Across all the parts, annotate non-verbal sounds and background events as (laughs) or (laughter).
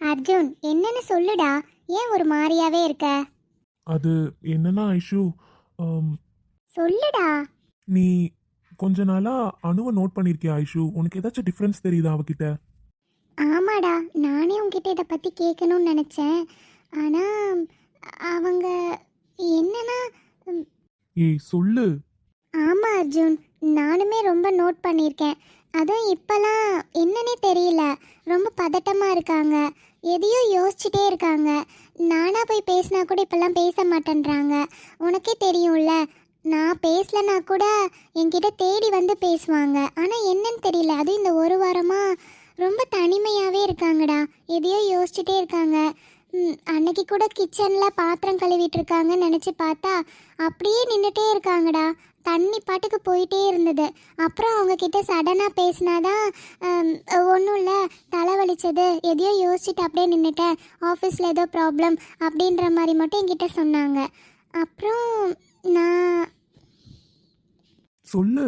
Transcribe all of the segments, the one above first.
அர்ஜுன் என்னன்னு சொல்லுடா. ஏன் ஒரு மாதிரியாவே இருக்க? அது என்னன்னா ஐஷு ஆம், சொல்லுடா. நீ கொஞ்ச நாளா அணுவை நோட் பண்ணிருக்கியா ஐஷு? உனக்கு ஏதாச்சும் டிஃப்ரென்ஸ் தெரியுதா அவகிட்ட? ஆமாடா. நானே உன்கிட்ட இதை பற்றி கேட்கணும்னு நினச்சேன். ஆனால் அவங்க என்னன்னா ஏய் சொல்லு. ஆமாம் அர்ஜுன். நானுமே ரொம்ப நோட் பண்ணியிருக்கேன் அதுவும் இப்போலாம் என்னன்னே தெரியல. ரொம்ப பதட்டமாக இருக்காங்க. எதையோ யோசிச்சுட்டே இருக்காங்க. நானாக போய் பேசினா கூட இப்போல்லாம் பேச மாட்டேன்றாங்க. உனக்கே தெரியும்ல நான் பேசலனா கூட என்கிட்ட தேடி வந்து பேசுவாங்க. ஆனால் என்னன்னு தெரியல அதுவும் இந்த ஒரு வாரமாக ரொம்ப தனிமையாகவே இருக்காங்கடா. எதையோ யோசிச்சுட்டே இருக்காங்க. அன்னைக்கு கூட கிச்சனில் பாத்திரம் கழுவிட்டு இருக்காங்கன்னு நினச்சி பார்த்தா அப்படியே நின்றுட்டே இருக்காங்கடா. தண்ணி பாட்டுக்கு போயிட்டே இருந்தது. அப்புறம் அவங்க கிட்ட சடனாக பேசினாதான் ஒன்றும் இல்லை தலைவலிச்சது. எதையோ யோசிச்சுட்டு அப்படியே நின்றுட்டேன் ஆஃபீஸில் ஏதோ ப்ராப்ளம் அப்படின்ற மாதிரி மட்டும் என்கிட்ட சொன்னாங்க. அப்புறம் நான் சொல்லு.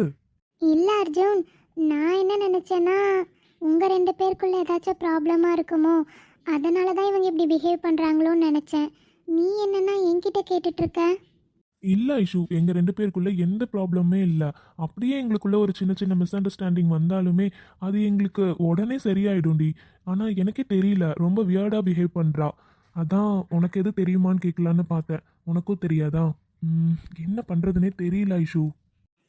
இல்லை அர்ஜுன் நான் என்ன நினச்சேன்னா உங்கள் ரெண்டு பேருக்குள்ள ஏதாச்சும் ப்ராப்ளமாக இருக்குமோ அதனால தான் இவங்க இப்படி பிஹேவ் பண்ணுறாங்களோன்னு நினச்சேன். நீ என்னன்னா என்கிட்ட கேட்டுட்ருக்க இல்லை ஐஷு எங்கள் ரெண்டு பேருக்குள்ள எந்த ப்ராப்ளமே இல்லை. அப்படியே எங்களுக்குள்ள ஒரு சின்ன சின்ன மிஸ் அண்டர்ஸ்டாண்டிங் வந்தாலுமே அது எங்களுக்கு உடனே சரியாயிடும்டி. ஆனால் எனக்கே தெரியல. ரொம்ப வியர்டாக பிஹேவ் பண்ணுறா அதான் உனக்கு எது தெரியுமான்னு கேட்கலான்னு பார்த்தேன். உனக்கும் தெரியாதா? என்ன பண்ணுறதுனே தெரியல ஐஷு.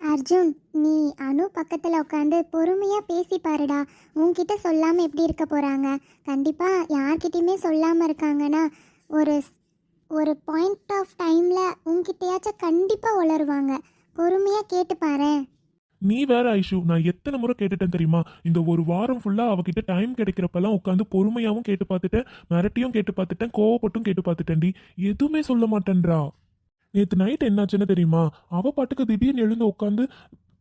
அர்ஜுன் நீ அனு பக்கத்தில் உட்காந்து பொறுமையாக பேசி பாருடா. உன்கிட்ட சொல்லாமல் எப்படி இருக்க போகிறாங்க கண்டிப்பாக யார்கிட்டையுமே சொல்லாமல் இருக்காங்கன்னா ஒரு ஒரு பாயிண்ட் ஆஃப் டைமில் உன்கிட்டயாச்சும் கண்டிப்பாக உளருவாங்க பொறுமையாக கேட்டு பாரேன். நீ வேற ஐஷு நான் எத்தனை முறை கேட்டுட்டேன் தெரியுமா? இந்த ஒரு வாரம் ஃபுல்லா அவகிட்ட டைம் கிடைக்கிறப்பெல்லாம் உட்காந்து பொறுமையாவும் கேட்டு பார்த்துட்டேன் மிரட்டியும் கேட்டு பார்த்துட்டேன் கோவப்பட்டும் கேட்டு பார்த்துட்டேன்டி. எதுவுமே சொல்ல மாட்டேன்றா. நேத்து நைட் என்னாச்சுன்னு தெரியுமா? அவ பாட்டுக்கு திடீர்னு எழுந்து உட்காந்து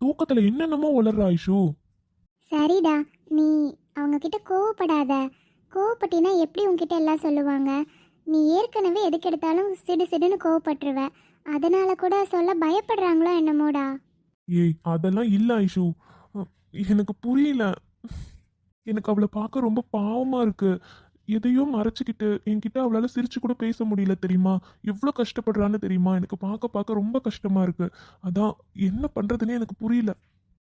தூக்கத்துல என்னென்னமோ உளர்றா ஐஷு. சரிடா நீ அவங்க கிட்ட கோவப்படாத. கோவப்பட்டினா எப்படி உன்கிட்ட எல்லாம் சொல்லுவாங்க? நீ ஏற்கனவே எதுக்கு எடுத்தாலும் சிடு சிடுன்னு கோவப்பட்டுருவ. அதனால கூட சொல்ல பயப்படுறாங்களோ என்னமோடா? ஏய் அதெல்லாம் இல்ல ஐஷு. எனக்கு புரியல. எனக்கு அவளை பார்க்க ரொம்ப பாவமா இருக்கு. எதையோ மறைச்சிக்கிட்டு என்கிட்ட அவளால சிரிச்சு கூட பேச முடியல தெரியுமா? எவ்வளோ கஷ்டப்படுறான்னு தெரியுமா? எனக்கு பார்க்க பார்க்க ரொம்ப கஷ்டமா இருக்கு. அதான் என்ன பண்றதுன்னே எனக்கு புரியல.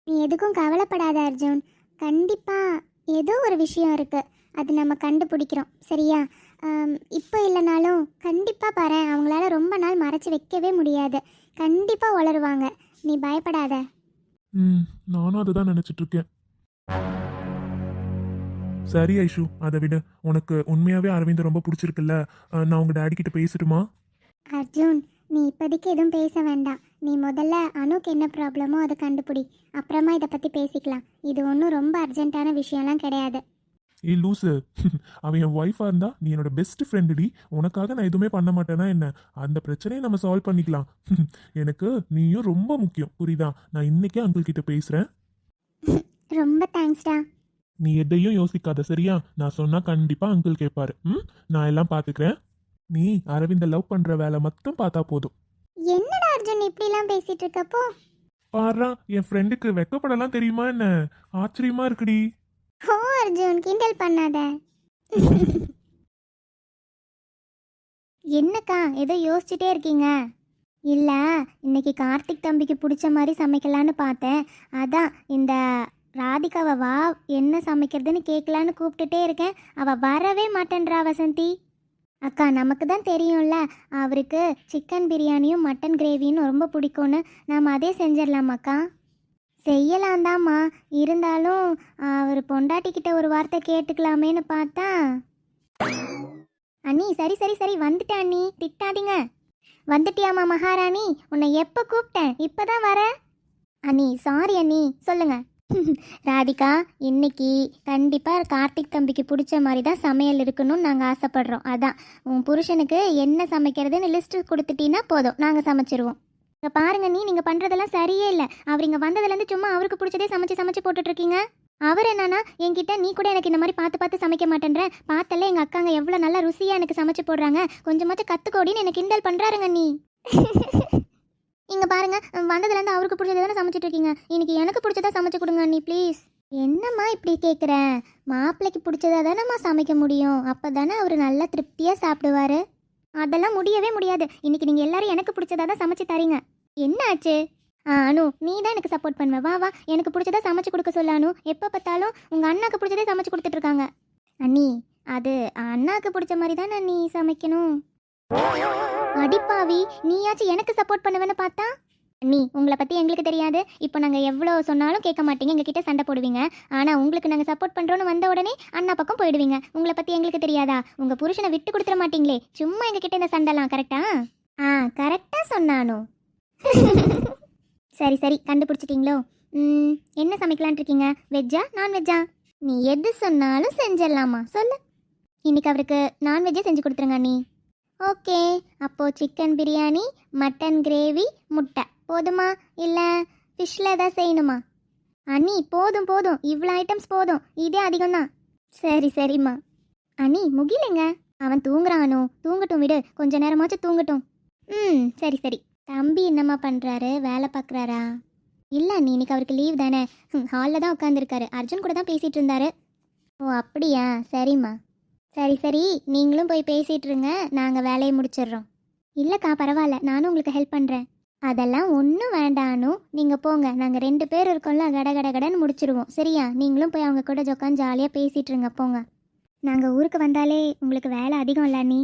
நீ எதுக்கும் கவலைப்படாத அர்ஜுன். கண்டிப்பா ஏதோ ஒரு விஷயம் இருக்கு. அது நம்ம கண்டுபிடிக்கிறோம். சரியா? இப்போ இல்லைனாலும் கண்டிப்பாக பாரு அவங்களால ரொம்ப நாள் மறைச்சு வைக்கவே முடியாது. கண்டிப்பாக வளருவாங்க நீ பயப்படாத. ம் நானும் அதை தான் நினச்சிட்டு இருக்கேன். சரி ஐஷு அதை விடு. உனக்கு உண்மையாவே அரவிந்த் ரொம்ப பிடிச்சிருக்குல்ல. நான் உங்க டாடி கிட்ட பேசட்டுமா? அர்ஜுன் நீ இப்போதைக்கு எதுவும் பேச வேண்டாம். நீ முதல்ல அணுக்கு என்ன ப்ராப்ளமோ அதை கண்டுபிடி. அப்புறமா இதை பற்றி பேசிக்கலாம். இது ஒன்றும் ரொம்ப அர்ஜென்ட்டான விஷயம்லாம் கிடையாது. ஏய் லூசு. (laughs) அவன் என் ஒய்ஃபா இருந்தா நீ என்னோட பெஸ்ட் ஃப்ரெண்டுடி உனக்காக நான் எதுவுமே பண்ண மாட்டேனா என்ன? அந்த பிரச்சனையை நம்ம சால்வ் பண்ணிக்கலாம். (laughs) எனக்கு நீயும் ரொம்ப முக்கியம். புரியுதா? நான் இன்னைக்கே அங்கிள் கிட்ட பேசுறேன். ரொம்ப தேங்க்ஸ்டா நீ எதையும் யோசிக்காத சரியா? நான் சொன்னா கண்டிப்பா அங்கிள் கேட்பாரு ம்? நான் எல்லாம் பாத்துக்கிறேன். நீ அரவிந்த லவ் பண்ற வேலை மட்டும் பார்த்தா போதும். என்னடா அர்ஜுன் இப்படிலாம் பேசிட்டு இருக்கப்போ? பாருடா என் ஃப்ரெண்டுக்கு வெக்கப்படலாம் தெரியுமா என்ன? ஆச்சரியமா இருக்குடி. ஓ அர்ஜுன் கிண்டல் பண்ணாத. என்னக்கா ஏதோ யோசிச்சுட்டே இருக்கீங்க? இல்லை இன்னைக்கு கார்த்திக் தம்பிக்கு பிடிச்ச மாதிரி சமைக்கலான்னு பார்த்தேன். அதான் இந்த ராதிகாவை வா என்ன சமைக்கிறதுன்னு கேட்கலான்னு கூப்பிட்டுட்டே இருக்கேன். அவள் வரவே மாட்டேன்றா வசந்தி. அக்கா நமக்கு தான் தெரியும்ல அவருக்கு சிக்கன் பிரியாணியும் மட்டன் கிரேவியும் ரொம்ப பிடிக்கும்னு. நாம் அதே செஞ்சிடலாமாக்கா? செய்யலாம் தாம்மா இருந்தாலும் அவர் பொண்டாட்டிக்கிட்ட ஒரு வார்த்தை கேட்டுக்கலாமேன்னு பார்த்தா. அண்ணி சரி சரி சரி வந்துட்டேன் அண்ணி. திட்டாதீங்க. வந்துட்டியாம்மா மகாராணி? உன்னை எப்போ கூப்பிட்டேன்? இப்போதான் வர. அண்ணி சாரி அண்ணி. சொல்லுங்க. (laughs) ராதிகா இன்னைக்கு கண்டிப்பாக கார்த்திக் தம்பிக்கு பிடிச்ச மாதிரி தான் சமையல் இருக்கணும்னு நாங்கள் ஆசைப்படுறோம். அதான். உன் புருஷனுக்கு என்ன சமைக்கிறதுன்னு லிஸ்ட்டு கொடுத்துட்டீங்கன்னா போதும். நாங்கள் சமைச்சிருவோம். இங்கே பாருங்க நீ நீங்கள் பண்ணுறதெல்லாம் சரியே இல்லை. அவர் இங்கே வந்ததுலேருந்து சும்மா அவருக்கு பிடிச்சதே சமைச்சு சமைச்சு போட்டுட்ருக்கீங்க. அவர் என்னன்னா என்கிட்ட நீ கூட எனக்கு இந்த மாதிரி பார்த்து பார்த்து சமைக்க மாட்டேன்ற. பார்த்தல எங்கள் அக்காங்க எவ்வளோ நல்லா ருசியாக எனக்கு சமைச்சு போடுறாங்க. கொஞ்சமாச்சும் கற்றுக்கோடின்னு எனக்கு கிண்டல் பண்ணுறாருங்க நீ. இங்கே பாருங்க வந்ததுலேருந்து அவருக்கு பிடிச்சது தானே சமைச்சிட்டு இருக்கீங்க இன்னைக்கு எனக்கு பிடிச்சதா சமைச்சு கொடுங்க நீ ப்ளீஸ் என்னம்மா இப்படி கேட்குற மாப்பிள்ளைக்கு பிடிச்சதா தானேம்மா சமைக்க முடியும். அப்போ தானே அவர் நல்லா திருப்தியாக சாப்பிடுவாரு. அதெல்லாம் முடியவே முடியாது. இன்னைக்கு நீங்கள் எல்லாரும் எனக்கு பிடிச்சதா தான் சமைச்சு தரீங்க. என்ன ஆச்சு? ஆ அனு நீ தான் எனக்கு சப்போர்ட் பண்ணுவ. வா வா. எனக்கு பிடிச்சதா சமைச்சு கொடுக்க சொல்ல அனு. எப்போ பார்த்தாலும் உங்கள் அண்ணாக்கு பிடிச்சதே சமைச்சு கொடுத்துட்டு இருக்காங்க அண்ணி அது அண்ணாக்கு பிடிச்ச மாதிரி தானே நீ சமைக்கணும்? அடிப்பாவி நீயாச்சும் எனக்கு சப்போர்ட் பண்ணுவேன்னு பார்த்தா? நீ உங்களை பற்றி எங்களுக்கு தெரியாது. இப்போ நாங்கள் எவ்வளோ சொன்னாலும் கேட்க மாட்டீங்க. எங்ககிட்ட சண்டை போடுவீங்க. ஆனால் உங்களுக்கு நாங்கள் சப்போர்ட் பண்ணுறோன்னு வந்த உடனே அண்ணா பக்கம் போயிடுவீங்க. உங்களை பற்றி எங்களுக்கு தெரியாதா? உங்கள் புருஷனை விட்டு கொடுத்துட மாட்டீங்களே. சும்மா எங்ககிட்ட இந்த சண்டைலாம் கரெக்டா ஆ? கரெக்டாக சொன்னானோ? சரி சரி கண்டுபிடிச்சிட்டிங்களோ? ம், என்ன சமைக்கலான் இருக்கீங்க? வெஜ்ஜா நான்வெஜ்ஜா நீ எது சொன்னாலும் செஞ்சிடலாமா? சொல்லு. இன்னைக்கு அவருக்கு நான்வெஜ்ஜே செஞ்சு கொடுத்துருங்க நீ ஓகே. அப்போது சிக்கன் பிரியாணி மட்டன் கிரேவி முட்டை. போதுமா? இல்லை. ஃபிஷ்ஷில் ஏதாவது செய்யணுமா? அண்ணி போதும் போதும். இவ்வளோ ஐட்டம்ஸ் போதும். இதே அதிகம்தான். சரி சரிம்மா. அண்ணி முகிலங்க. அவன் தூங்குறானோ? தூங்கட்டும் விடு. கொஞ்ச நேரமாச்சும் தூங்கட்டும். ம் சரி சரி. தம்பி என்னம்மா பண்ணுறாரு வேலை பார்க்குறாரா? இல்லை அண்ணி இன்னைக்கு அவருக்கு லீவ் தானே. ஹாலில் தான் உட்காந்துருக்காரு அர்ஜுன் கூட தான் பேசிகிட்டு இருந்தாரு. ஓ அப்படியா? சரிம்மா. சரி சரி. நீங்களும் போய் பேசிகிட்டு இருங்க நாங்கள் வேலையை முடிச்சிடுறோம். இல்லைக்கா பரவாயில்ல. நானும் உங்களுக்கு ஹெல்ப் பண்ணுறேன் அதெல்லாம் ஒன்றும் வேண்டானு நீங்கள் போங்க. நாங்கள் ரெண்டு பேர் இருக்கோம்ல கட கட கடன்னு முடிச்சிருவோம். சரியா? நீங்களும் போய் அவங்க கூட உட்காந்து ஜாலியாக பேசிகிட்டு இருங்க போங்க. நாங்கள் ஊருக்கு வந்தாலே உங்களுக்கு வேலை அதிகம் இல்லை நீ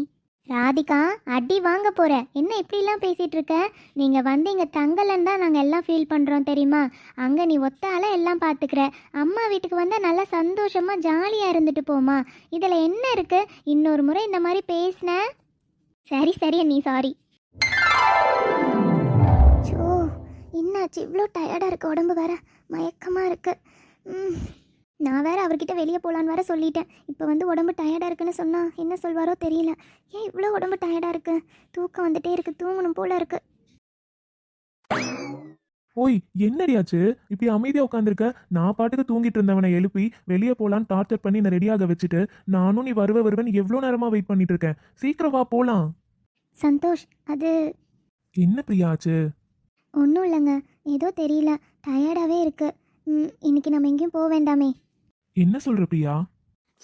ராதிகா அடி வாங்க போற. என்ன இப்படிலாம் பேசிட்டு இருக்க? நீங்கள் வந்து இங்க தங்கலன்னு தான் நாங்கள் எல்லாம் ஃபீல் பண்ணுறோம் தெரியுமா? அங்கே நீ ஒத்தால எல்லாம் பாத்துக்கிற. அம்மா வீட்டுக்கு வந்தால் நல்லா சந்தோஷமாக ஜாலியாக இருந்துட்டு போமா? இதில் என்ன இருக்கு? இன்னொரு முறை இந்த மாதிரி பேசின? சரி சரி நீ சாரி சோ என்னாச்சு? இவ்வளோ டயர்டாக இருக்கு உடம்பு வேற. மயக்கமாக இருக்குது ம், நான் வேற அவர்கிட்ட வெளியே போகலான்னு வேற சொல்லிட்டேன். இப்போ வந்து உடம்பு டயர்டாக இருக்குன்னு சொன்னா என்ன சொல்வாரோ தெரியல. ஏன் இவ்வளோ உடம்பு டயர்டாக இருக்கு? தூக்கம் வந்துட்டே இருக்கு தூங்கணும் போல இருக்கு. ஓய் என்னடியாச்சு இப்படி அமைதியா உட்காந்துருக்க நான் பாட்டுக்கு தூங்கிட்டு இருந்தவனை எழுப்பி வெளியே போலான்னு டார்ச்சர் பண்ணி என்ன ரெடியாக வச்சுட்டு நானும் நீ வருவ வருவன் எவ்வளோ நேரமா வெயிட் பண்ணிட்டு இருக்கேன். சீக்கிரம் வா போலாம். சந்தோஷ் அது என்ன பிரியாச்சு ஒன்றும் இல்லைங்க. ஏதோ தெரியல. டயர்டாகவே இருக்கு. ம், இன்னைக்கு நம்ம எங்கேயும் போக வேண்டாமே. என்ன சொல்ற பிரியா?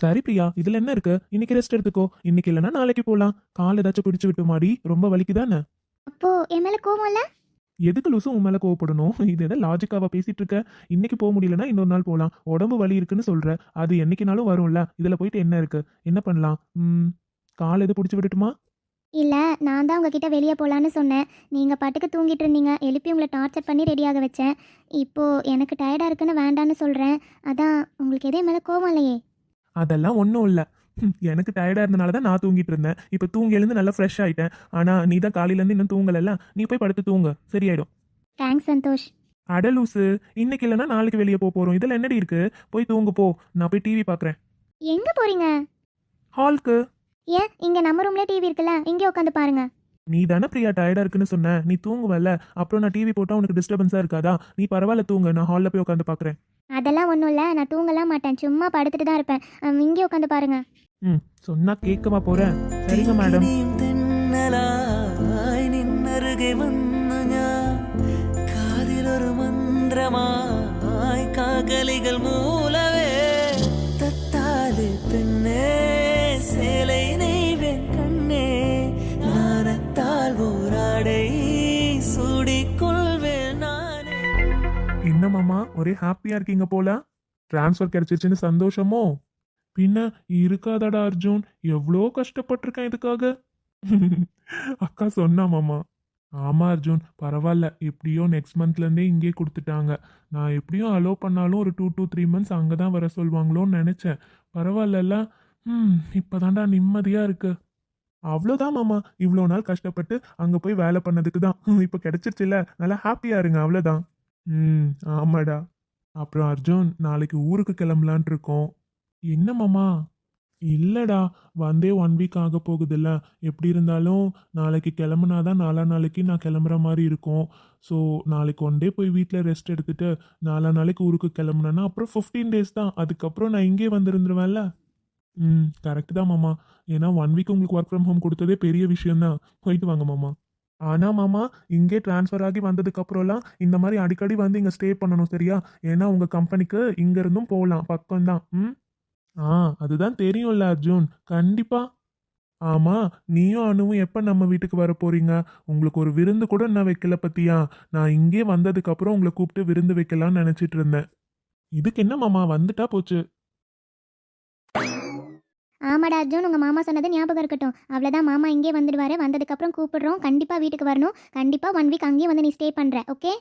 சரி பிரியா இதுல என்ன இருக்கு? இன்னைக்கு ரெஸ்ட் எடுத்துக்கோ. இன்னைக்கு இல்லைன்னா நாளைக்கு போலாம். கால் ஏதாச்சும் பிடிச்சு விட்டு மாடி ரொம்ப வலிக்குதானே? அப்போ என் மேலே கோவம் இல்லை? எதுக்கு லூசும் உன் மேல கோவப்படணும்? (laughs) இது எதை லாஜிக்காவா பேசிட்டு இருக்க. இன்னைக்கு போக முடியலன்னா இன்னொரு நாள் போலாம். உடம்பு வலி இருக்குன்னு சொல்ற. அது என்னைக்குனாலும் வரும்ல. இதுல போயிட்டு என்ன இருக்கு? என்ன பண்ணலாம்? கால் எது பிடிச்சி விட்டுட்டுமா? இல்லை நான் தான் உங்ககிட்ட வெளியே போகலான்னு சொன்னேன். நீங்கள் பாட்டுக்கு தூங்கிட்டு இருந்தீங்க. எழுப்பி உங்களை டார்ச்சர் பண்ணி ரெடியாக வச்சேன். இப்போது எனக்கு டயர்டாக இருக்குன்னு வேண்டான்னு சொல்கிறேன் அதான் உங்களுக்கு எதே மேலே கோவம் இல்லையே? அதெல்லாம் ஒன்றும் இல்லை. எனக்கு டயர்டாக இருந்தனால தான் நான் தூங்கிட்டு இருந்தேன். இப்போ தூங்கி எழுந்து நல்லா ஃப்ரெஷ் ஆயிட்டேன். ஆனால் நீ தான் காலையிலேருந்து இன்னும் தூங்கலைல்ல? நீ போய் படுத்து தூங்க. சரியாயிடும். தேங்க்ஸ் சந்தோஷ். அட லூசு இன்னைக்கு இல்லைன்னா நாளைக்கு வெளியே போக போகிறோம் இதில் என்னடி இருக்கு? போய் தூங்கு போ. நான் போய் டிவி பார்க்குறேன் எங்கே போகிறீங்க ஹால்க்கு ஏன் இங்கே நம்ம ரூம்லேயே டிவி இருக்குல்ல இங்கே உட்காந்து பாருங்க நீ தானே பிரியா டயர்டாக இருக்குன்னு சொன்ன நீ தூங்குவல்ல அப்புறம் நான் டிவி போட்டால் உனக்கு டிஸ்டர்பன்ஸாக இருக்காதா நீ பரவாயில்ல தூங்கு நான் ஹாலில் போய் உட்காந்து பார்க்குறேன் அதெல்லாம் ஒன்றும் இல்லை நான் தூங்கலாம் மாட்டேன் சும்மா படுத்துட்டு தான் இருப்பேன் அம், இங்கே உட்காந்து பாருங்க ம் சொன்னா கேட்கவா போகிறேன் சரிங்க மேடம் തിന്നിയും തിന്നലായി നിന്നരുകെ വന്നു ഞാൻ കാതിലൊരു മന്ത്രമായി കാകലികൾ മൂലവേ சூடிக்கொள்வேன் நானே. என்ன மாமா ஒரே ஹாப்பியாக இருக்கீங்க போல? ட்ரான்ஸ்ஃபர் கிடைச்சிருச்சுன்னு சந்தோஷமோ? பின்ன இருக்காதடா அர்ஜுன் எவ்வளோ கஷ்டப்பட்டிருக்கேன் இதுக்காக? அக்கா சொன்னா மாமா ஆமா அர்ஜுன் பரவாயில்ல எப்படியோ நெக்ஸ்ட் மந்த்லேருந்தே இங்கே கொடுத்துட்டாங்க. நான் எப்படியும் அலோவ் பண்ணாலும் ஒரு டூ டூ த்ரீ மந்த்ஸ் அங்கே தான் வர சொல்லுவாங்களோன்னு நினச்சேன். பரவாயில்லல்ல. ம் இப்போதான்டா நிம்மதியாக இருக்குது அவ்வளோதான் மாமா. இவ்வளோ நாள் கஷ்டப்பட்டு அங்கே போய் வேலை பண்ணதுக்கு தான். இப்போ கிடைச்சிருச்சுல நல்லா ஹாப்பியாக இருங்க. அவ்வளோதான் ம் ஆமாடா. அப்புறம் அர்ஜுன் நாளைக்கு ஊருக்கு கிளம்பலான் இருக்கோம். என்ன மாமா? இல்லைடா. வந்தே ஒன் வீக் ஆக போகுதுல்ல. எப்படி இருந்தாலும் நாளைக்கு கிளம்புனா தான் நாலா நாளைக்கு நான் கிளம்புற மாதிரி இருக்கும். ஸோ நாளைக்கு ஒன் டே போய் வீட்டில் ரெஸ்ட் எடுத்துட்டு நாலா நாளைக்கு ஊருக்கு கிளம்புனேன்னா அப்புறம் ஃபிஃப்டீன் டேஸ் தான். அதுக்கப்புறம் நான் இங்கே வந்துருந்துருவேன்ல. ம் கரெக்டு தான் மாமா. ஏன்னா ஒன் வீக் உங்களுக்கு ஒர்க் ஃப்ரம் ஹோம் கொடுத்ததே பெரிய விஷயம்தான். போயிட்டு வாங்க மாமா. ஆனால் மாமா இங்கே ட்ரான்ஸ்ஃபர் ஆகி வந்ததுக்கப்புறம்லாம் இந்த மாதிரி அடிக்கடி வந்து இங்கே ஸ்டே பண்ணணும் சரியா? ஏன்னா உங்கள் கம்பெனிக்கு இங்கேருந்தும் போகலாம் பக்கம்தான். ம்? ஆ அதுதான் தெரியும்ல அர்ஜுன். கண்டிப்பாக ஆமாம் நீயும் அனுவும் எப்போ நம்ம வீட்டுக்கு வர போகிறீங்க உங்களுக்கு ஒரு விருந்து கூட நான் வைக்கல பற்றியா நான் இங்கே வந்ததுக்கப்புறம் உங்களை கூப்பிட்டு விருந்து வைக்கலாம்னு நினச்சிட்டு இருந்தேன். இதுக்கு என்ன மாமா? வந்துட்டா போச்சு. ஆமாடா அர்ஜுன் உங்கள் மாமா சொன்னது ஞாபகம் இருக்கட்டும். அவ்வளோதான் மாமா இங்கே வந்துடுவாரு. வந்ததுக்கப்புறம் கூப்பிடுறோம். கண்டிப்பாக வீட்டுக்கு வரணும். கண்டிப்பாக ஒன் வீக் அங்கேயே வந்து நீ ஸ்டே பண்ணுற ஓகே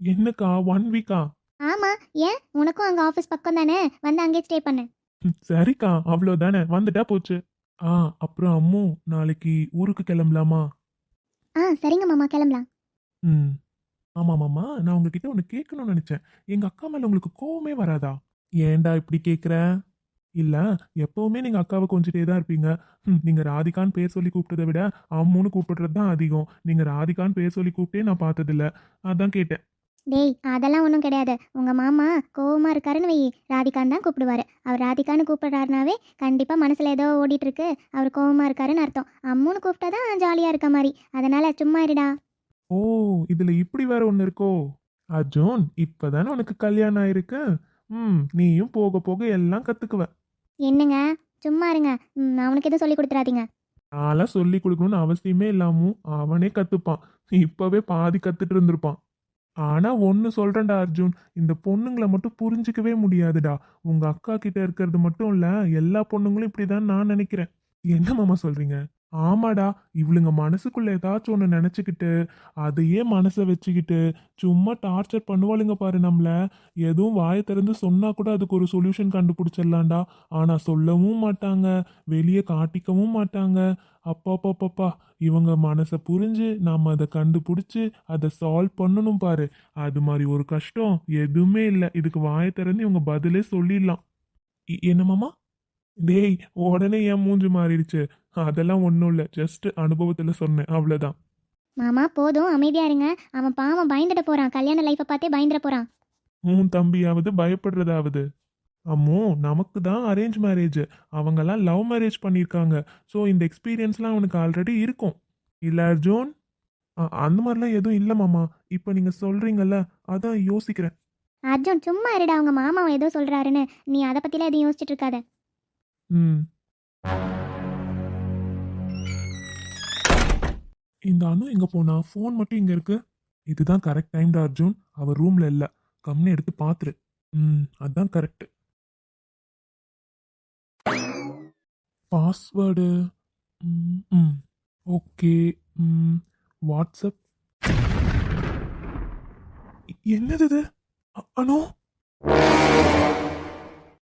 என்னக்கா ஒன் வீக்கா ஆமாம் ஏன்? உனக்கும் அங்கே ஆஃபீஸ் பக்கம் தானே? வந்து அங்கேயே ஸ்டே பண்ணு. சரிக்கா. அவ்வளோதானே வந்துட்டா போச்சு. ஆ அப்புறம் அம்மு நாளைக்கு ஊருக்கு கிளம்பலாமா? ஆ சரிங்க மாமா கிளம்பலாம். ம். ஆமாம் மாமா. நான் உங்ககிட்ட ஒன்று கேட்கணும்னு நினச்சேன். எங்கள் அக்கா மேலே உங்களுக்கு கோவமே வராதா? ஏன்டா இப்படி கேட்குற இல்லை எப்போவுமே நீங்கள் அக்காவை கொஞ்சிட்டே தான் இருப்பீங்க. ம், நீங்க ராதிகான்னு பேர் சொல்லி கூப்பிட்டதை விட அம்முன்னு கூப்பிடுறது தான் அதிகம். நீங்க ராதிகான்னு பேர் சொல்லி கூப்பிட்டே நான் பார்த்ததில்ல. அதான் கேட்டேன். டேய் அதெல்லாம் ஒன்றும் கிடையாது. உங்கள் மாமா கோவமாக இருக்காருன்னு வை ராதிகான்னு தான் கூப்பிடுவாரு. அவர் ராதிகான்னு கூப்பிடுறாருனாவே கண்டிப்பாக மனசில் ஏதோ ஓடிட்டு இருக்கு அவர் கோவமாக இருக்காருன்னு அர்த்தம். அம்முன்னு கூப்பிட்டா தான் ஜாலியாக இருக்க மாதிரி. அதனால சும்மா இருடா. ஓ இதுல இப்படி வேற ஒன்று இருக்கோ? அர்ஜுன் இப்பதானே உனக்கு கல்யாணம் ஆயிருக்கு. ம் நீயும் போக போக எல்லாம் கத்துக்குவ. என்னங்க? சும்மா இருங்க. ம், அவனுக்கு எதுவும் சொல்லி கொடுத்துறாதீங்க. நான்லாம் சொல்லி கொடுக்கணும்னு அவசியமே இல்லாமல் அவனே கத்துப்பான். இப்பவே பாதி கத்துட்டு இருந்திருப்பான். ஆனா ஒன்னு சொல்றேன்டா அர்ஜுன் இந்த பொண்ணுங்களை மட்டும் புரிஞ்சுக்கவே முடியாதுடா. உங்க அக்கா கிட்ட இருக்கிறது மட்டும் இல்ல எல்லா பொண்ணுங்களும் இப்படிதான் நான் நினைக்கிறேன். என்ன மாமா சொல்றீங்க? ஆமாடா இவளுங்க மனசுக்குள்ள ஏதாச்சும் ஒன்று நினச்சிக்கிட்டு அதையே மனசை வச்சுக்கிட்டு சும்மா டார்ச்சர் பண்ணுவாளுங்க பாரு நம்மள. எதுவும் வாயை திறந்து சொன்னா கூட அதுக்கு ஒரு சொல்யூஷன் கண்டுபிடிச்சிடலாம்டா. ஆனால் சொல்லவும் மாட்டாங்க வெளியே காட்டிக்கவும் மாட்டாங்க. அப்பாப்பாப்பாப்பா இவங்க மனசை புரிஞ்சு நாம் அதை கண்டுபிடிச்சி அதை சால்வ் பண்ணணும் பாரு. அது மாதிரி ஒரு கஷ்டம் எதுவுமே இல்லை. இதுக்கு வாயை திறந்து இவங்க பதிலே சொல்லிடலாம். இ- என்னமாமா டேய் உடனே ஏன் மூஞ்சி மாறிடுச்சு. அதெல்லாம் ஒன்றும் இல்லை. ஜஸ்ட் அனுபவத்தில் சொன்னேன். அவ்வளோதான் மாமா போதும். அமைதியாக இருங்க. அவன் பாவம் பயந்துட போகிறான் கல்யாண லைஃப்பை பார்த்தே பயந்துட போகிறான் உன் தம்பியாவது பயப்படுறதாவது? அம்மோ நமக்கு தான் அரேஞ்ச் மேரேஜ் அவங்கெல்லாம் லவ் மேரேஜ் பண்ணியிருக்காங்க. ஸோ இந்த எக்ஸ்பீரியன்ஸ்லாம் அவனுக்கு ஆல்ரெடி இருக்கும். இல்லை அர்ஜுன்? அந்த மாதிரிலாம் எதுவும் இல்லை மாமா. இப்போ நீங்கள் சொல்கிறீங்கல்ல அதான் யோசிக்கிறேன். அர்ஜுன் சும்மா இருடா. அவங்க மாமா ஏதோ சொல்கிறாருன்னு நீ அதை பற்றிலாம் எதுவும் யோசிச்சுட்டு இருக்காத. ம். இந்த அனு எங்கே போனா? ஃபோன் மட்டும் இங்கே இருக்கு. இதுதான் கரெக்ட் டைம்டா அர்ஜுன். அவர் ரூமில் இல்லை. கம்னு எடுத்து பார்த்துரு ம் அதுதான் கரெக்ட் பாஸ்வேர்டு ம் ஓகே ம். வாட்ஸ்அப் என்னது இது? அனு?